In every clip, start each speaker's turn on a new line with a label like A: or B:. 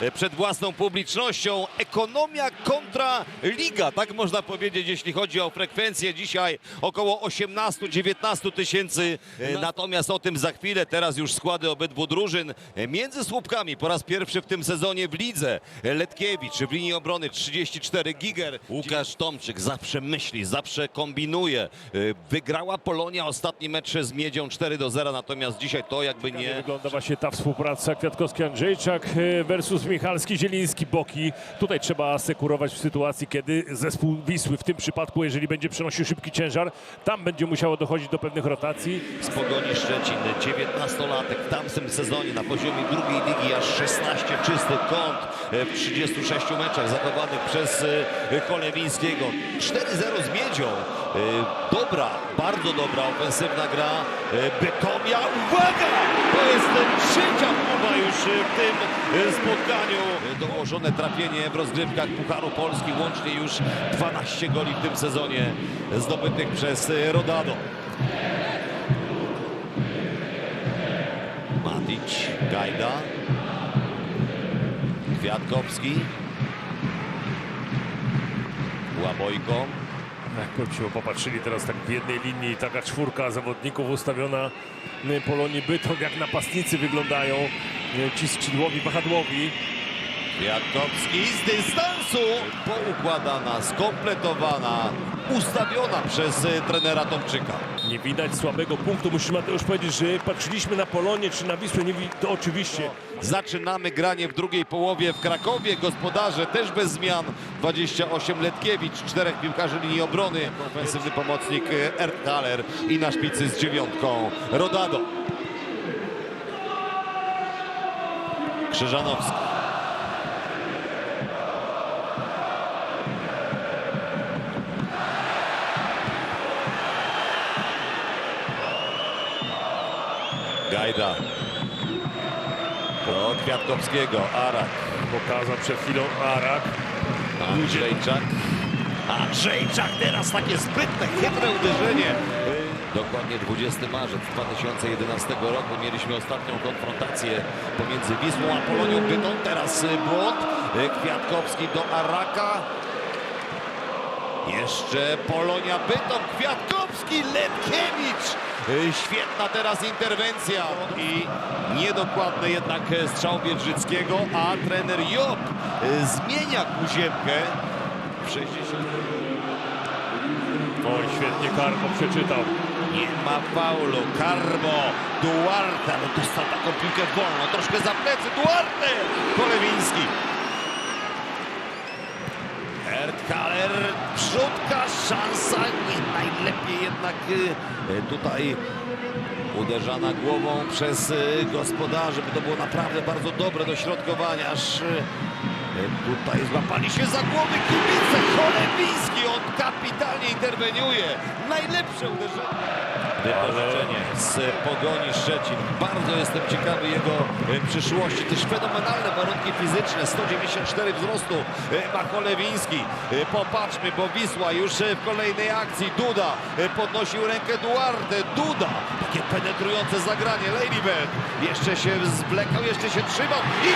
A: E, przed własną publicznością. Ekonomia kontra liga, tak można powiedzieć, jeśli chodzi o frekwencję. Dzisiaj około 18-19 tysięcy. E, Natomiast o tym za chwilę. Teraz już składy obydwu drużyn. E, Między słupkami po raz pierwszy w tym sezonie w lidze. Letkiewicz w linii obrony 34, Giger. Łukasz Tomczyk zawsze myśli, zawsze kombinuje. Wygrała Polonia ostatni mecz z Miedzią 4 do 0, natomiast dzisiaj to jakby
B: Nie wygląda właśnie ta współpraca Kwiatkowski-Andrzejczak versus Michalski-Zieliński boki. Tutaj trzeba asekurować w sytuacji, kiedy zespół Wisły, w tym przypadku, jeżeli będzie przenosił szybki ciężar, tam będzie musiało dochodzić do pewnych rotacji.
A: z Pogoni Szczecin, 19-latek w tamtym sezonie na poziomie drugiej ligi aż 16 czystych kąt e, w 36 meczach zachowanych przez e, Cholewińskiego. 4-0 z Miedzią. E, Dobra, bardzo dobra ofensywna gra Bytomia. Uwaga! To jest trzecia próba już e, w tym e, spotkaniu. Dołożone trafienie w rozgrywkach Pucharu Polski. Łącznie już 12 goli w tym sezonie zdobytych przez e, Rodado. Matic, Gajda, Kwiatkowski, Łabojko,
B: Jakbyśmy popatrzyli teraz tak w jednej linii, taka czwórka zawodników ustawiona y, Polonii Bytom, jak napastnicy wyglądają y, ci skrzydłowi, wahadłowi.
A: Kwiatkowski z dystansu, poukładana, skompletowana, ustawiona przez e, trenera Tomczyka.
B: Nie widać słabego punktu. Musimy Mateusz powiedzieć, że patrzyliśmy na Polonię czy na Wisłę. Nie, to oczywiście
A: Zaczynamy granie w drugiej połowie w Krakowie. Gospodarze też bez zmian. 28 Letkiewicz, czterech piłkarzy linii obrony. Ofensywny pomocnik e, Erdhaler i na szpicy z dziewiątką Rodado. Krzyżanowski. Gajda. Do Kwiatkowskiego. Arak.
B: pokazał przed chwilą Arak.
A: Andrzejczak. Andrzejczak teraz takie sprytne, chytre uderzenie. Dokładnie 20 marzec 2011 roku mieliśmy ostatnią konfrontację pomiędzy Wisłą a Polonią Bytom. Teraz błąd. Kwiatkowski do Araka. Jeszcze Polonia Bytom. Kwiatkowski, Letkiewicz. Y, Świetna teraz interwencja i niedokładny jednak strzał Biedrzyckiego, a trener Job y, zmienia Kuziemkę w 60.
B: Oj, świetnie Karpo przeczytał.
A: Nie ma faulu. Carbo, Duarte, ale dostał taką piłkę wolną, troszkę za plecy. Duarte, Kolewiński. Erdkaler, przódka, szansa, nie najlepiej jednak y, tutaj uderzana głową przez y, gospodarzy, bo to było naprawdę bardzo dobre dośrodkowanie, aż y, tutaj złapali się za głowy kibice. Cholewiński, on kapitalnie interweniuje. Najlepsze uderzenie. Wypożyczenie z Pogoni Szczecin. Bardzo jestem ciekawy jego e, przyszłości. Też fenomenalne warunki fizyczne. 194 wzrostu e, ma Cholewiński. E, Popatrzmy, bo Wisła już w kolejnej akcji. Duda podnosił rękę Duarte. Duda. Takie penetrujące zagranie. Ladybird jeszcze się zwlekał, jeszcze się trzymał. I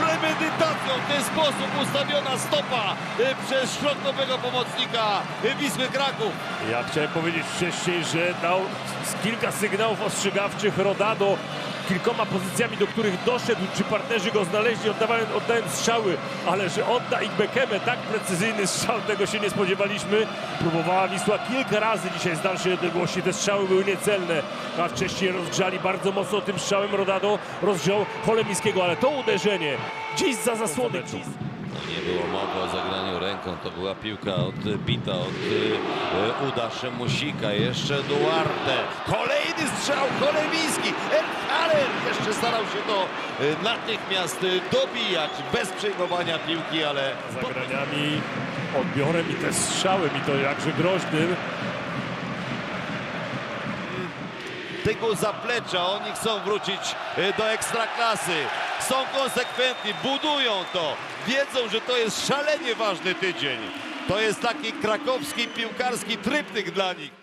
A: Pro. Premedytacją w ten sposób ustawiona stopa e, przez środkowego pomocnika e, Wisły Kraków.
B: Ja chciałem powiedzieć wcześniej, że dał kilka sygnałów ostrzegawczych Rodado kilkoma pozycjami, do których doszedł, czy partnerzy go znaleźli, oddawając, oddając strzały, ale że odda ich Bekeme tak precyzyjny strzał, tego się nie spodziewaliśmy. Próbowała Wisła kilka razy dzisiaj z dalszej odległości, te strzały były niecelne, a wcześniej rozgrzali bardzo mocno tym strzałem Rodado, rozgrzał Cholemińskiego, ale to uderzenie gdzieś za zasłony.
A: Nie było mowy o zagraniu ręką, to była piłka odbita od e, uda Szymusika. Jeszcze Duarte. Kolejny strzał, Cholewiński. Erhaler jeszcze starał się to e, natychmiast e, dobijać bez przejmowania piłki, ale
B: zagraniami, odbiorem i te strzałem i to jakże groźnym.
A: tego zaplecza. Oni chcą wrócić do ekstraklasy. Są konsekwentni, budują to. Wiedzą, że to jest szalenie ważny tydzień. To jest taki krakowski piłkarski tryptyk dla nich.